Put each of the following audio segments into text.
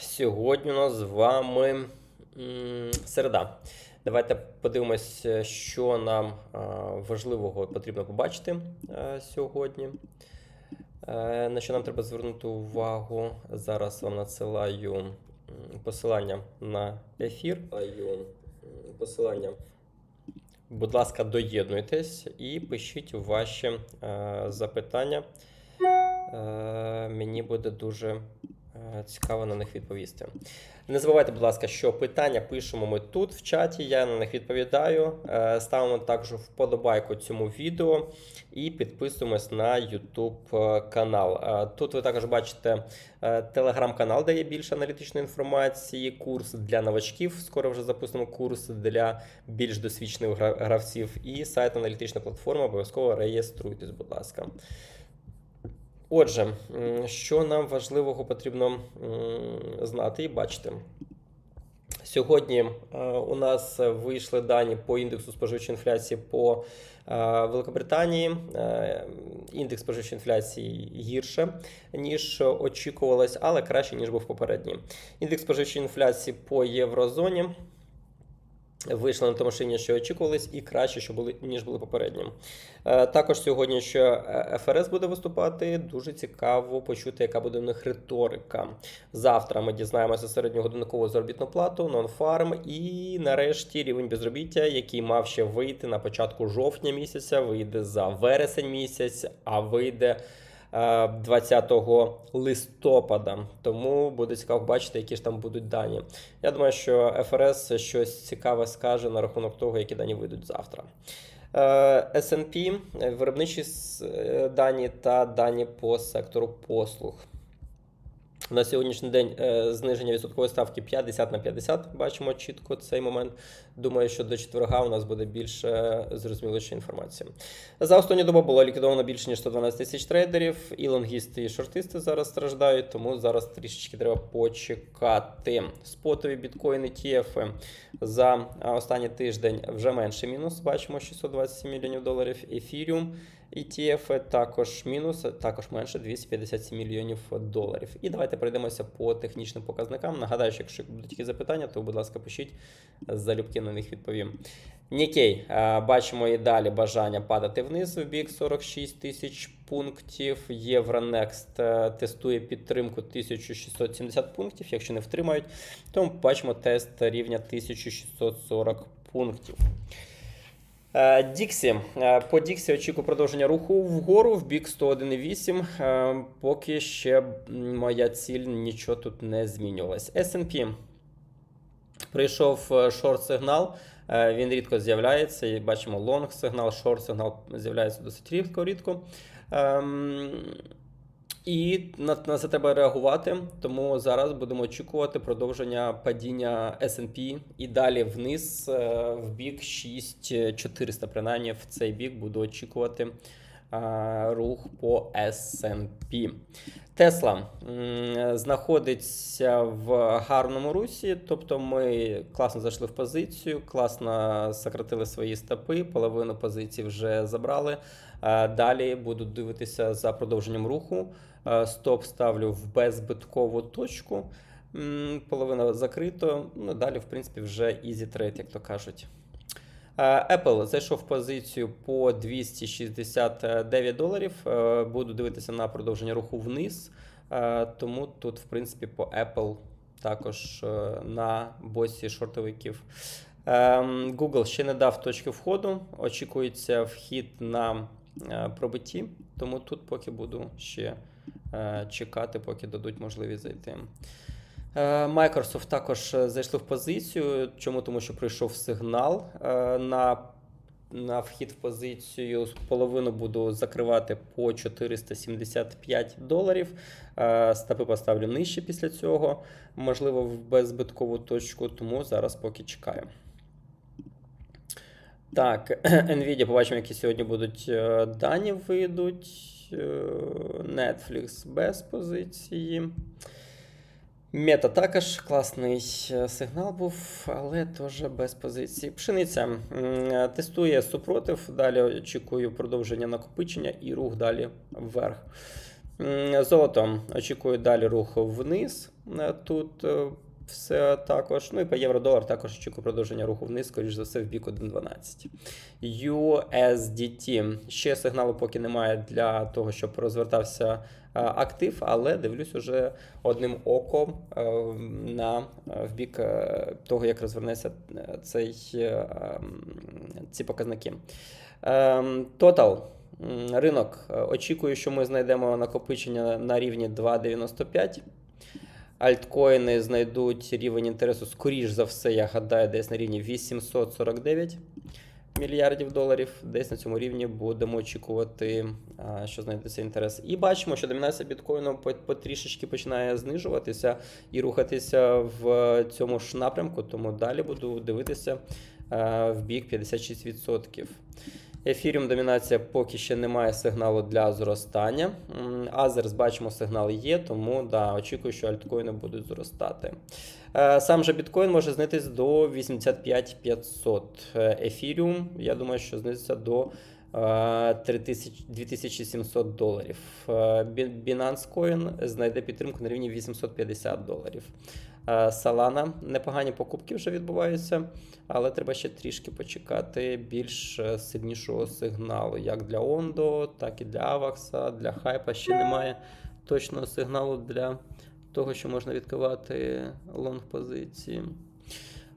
Сьогодні у нас з вами середа. Давайте подивимось, що нам важливого потрібно побачити сьогодні. Е, На що нам треба звернути увагу? Зараз вам надсилаю посилання на ефір. Посилання. Будь ласка, доєднуйтесь і пишіть ваші е, запитання. Е, Мені буде дуже е, цікаво на них відповісти. Не забувайте, будь ласка, що питання пишемо ми тут в чаті, я на них відповідаю. Е, Ставимо також вподобайку цьому відео і підписуємось на YouTube канал. Е, Тут ви також бачите е, телеграм-канал, де є більше аналітичної інформації, курс для новачків. Скоро вже запустимо курс для більш досвідчених гравців. І сайт аналітична платформа. Обов'язково реєструйтесь, будь ласка. Отже, що нам важливого потрібно знати і бачити. Сьогодні е, у нас вийшли дані по індексу споживчої інфляції по е, Великобританії. Е, Індекс споживчої інфляції гірше, ніж очікувалось, але краще, ніж був попередній. Індекс споживчої інфляції по єврозоні вийшли на тому рівні, що очікувались, і краще, що були, ніж були попередні. Е, Також сьогодні, що е, ФРС буде виступати, дуже цікаво почути, яка буде у них риторика. Завтра ми дізнаємося середньогодинникову заробітну плату, нонфарм і нарешті рівень безробіття, який мав ще вийти на початку жовтня місяця, вийде за вересень місяць, а вийде. Е, 20 листопада, тому буде цікаво бачити, які ж там будуть дані. Я думаю, що ФРС щось цікаве скаже на рахунок того, які дані вийдуть завтра. Е, S&P, е, виробничі е, дані та дані по сектору послуг. На сьогоднішній день е, зниження відсоткової ставки 50 на 50. Бачимо чітко цей момент. Думаю, що до четверга у нас буде більше зрозуміліша інформація. За останню добу було ліквідовано більше ніж 112 тисяч трейдерів. І лонгісти, і шортисти зараз страждають, тому зараз трішечки треба почекати. Спотові біткоїни ETF за останній тиждень вже менше мінус. Бачимо 627 мільйонів доларів. Ефіріум. ETF також мінус, також менше 257 мільйонів доларів. І давайте пройдемося по технічним показникам. Нагадаю, що якщо будуть які запитання, то, будь ласка, пишіть залюбки на них відповім. Нікей, бачимо і далі бажання падати вниз в бік 46 тисяч пунктів. Євронекст е, тестує підтримку 1670 пунктів. Якщо не втримають, то бачимо тест рівня 1640 пунктів. Е, Діксі. Е, По Діксі очікую продовження руху вгору в бік 101,8. Е, Поки ще моя ціль нічого тут не змінювалась. S&P. Прийшов шорт-сигнал. Він рідко з'являється. І бачимо лонг-сигнал, шорт-сигнал з'являється досить рідко рідко. І на, на це треба реагувати. Тому зараз будемо очікувати продовження падіння S&P і далі вниз е, в бік 6400. Принаймні в цей бік буду очікувати рух по S&P. Тесла знаходиться в гарному русі, тобто ми класно зайшли в позицію, класно сократили свої стопи, половину позицій вже забрали. Далі буду дивитися за продовженням руху. Стоп ставлю в беззбиткову точку. Половина закрито. Ну, далі, в принципі, вже easy trade, як то кажуть. Е, Apple зайшов в позицію по 269 доларів. Е, Буду дивитися на продовження руху вниз. Е, Тому тут, в принципі, по Apple також на босі шортовиків. Google ще не дав точки входу. Очікується вхід на пробитті, тому тут поки буду ще чекати, поки дадуть можливість зайти. Е, Microsoft також е, зайшли в позицію. Чому? Тому що прийшов сигнал е, на, на вхід в позицію. Половину буду закривати по 475 доларів. Стопи поставлю нижче після цього, можливо, в беззбиткову точку, тому зараз поки чекаю. Так, Nvidia, побачимо, які сьогодні будуть дані вийдуть. Netflix без позиції. Мета також класний е, сигнал був, але теж без позиції. Пшениця е, тестує супротив. Далі очікую продовження накопичення і рух далі вверх. Золото очікую далі рух вниз. Е, Тут все також. Ну і по євро-долар також очікую продовження руху вниз, скоріш за все, в бік 1.12. USDT. Ще сигналу поки немає для того, щоб розвертався е, актив, але дивлюсь уже одним оком е, на е, в бік того, як розвернеться цей, е, ці показники. Ем, Total. Ринок. Очікую, що ми знайдемо накопичення на рівні 2,95. Альткоїни знайдуть рівень інтересу, скоріш за все, я гадаю, десь на рівні 849 мільярдів доларів. Десь на цьому рівні будемо очікувати, що знайдеться інтерес. І бачимо, що домінація біткоїну потрішечки починає знижуватися і рухатися в цьому ж напрямку, тому далі буду дивитися в бік 56%. Ефіріум домінація поки ще немає сигналу для зростання. Азерс бачимо, сигнал є, тому да, очікую, що альткоїни будуть зростати. Е, Сам же біткоін може знитись до 85 500. Е, Ефіріум, я думаю, що знизиться до е, 3000 2700 доларів. Е, Binance Coin знайде підтримку на рівні 850 доларів. Е, Solana непогані покупки вже відбуваються, але треба ще трішки почекати більш е, сильнішого сигналу, як для Ondo, так і для AVAX, для Hype ще немає точного сигналу для того, що можна відкривати лонг позиції.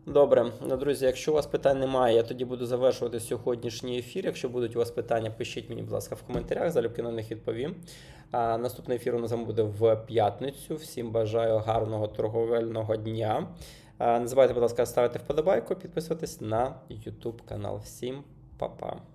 Добре, ну, друзі, якщо у вас питань немає, я тоді буду завершувати сьогоднішній ефір. Якщо будуть у вас питання, пишіть мені, будь ласка, в коментарях, залюбки на них відповім. Наступний ефір у нас буде в п'ятницю. Всім бажаю гарного торговельного дня. Не забувайте, будь ласка, ставити вподобайку, підписуватись на YouTube канал. Всім па-па.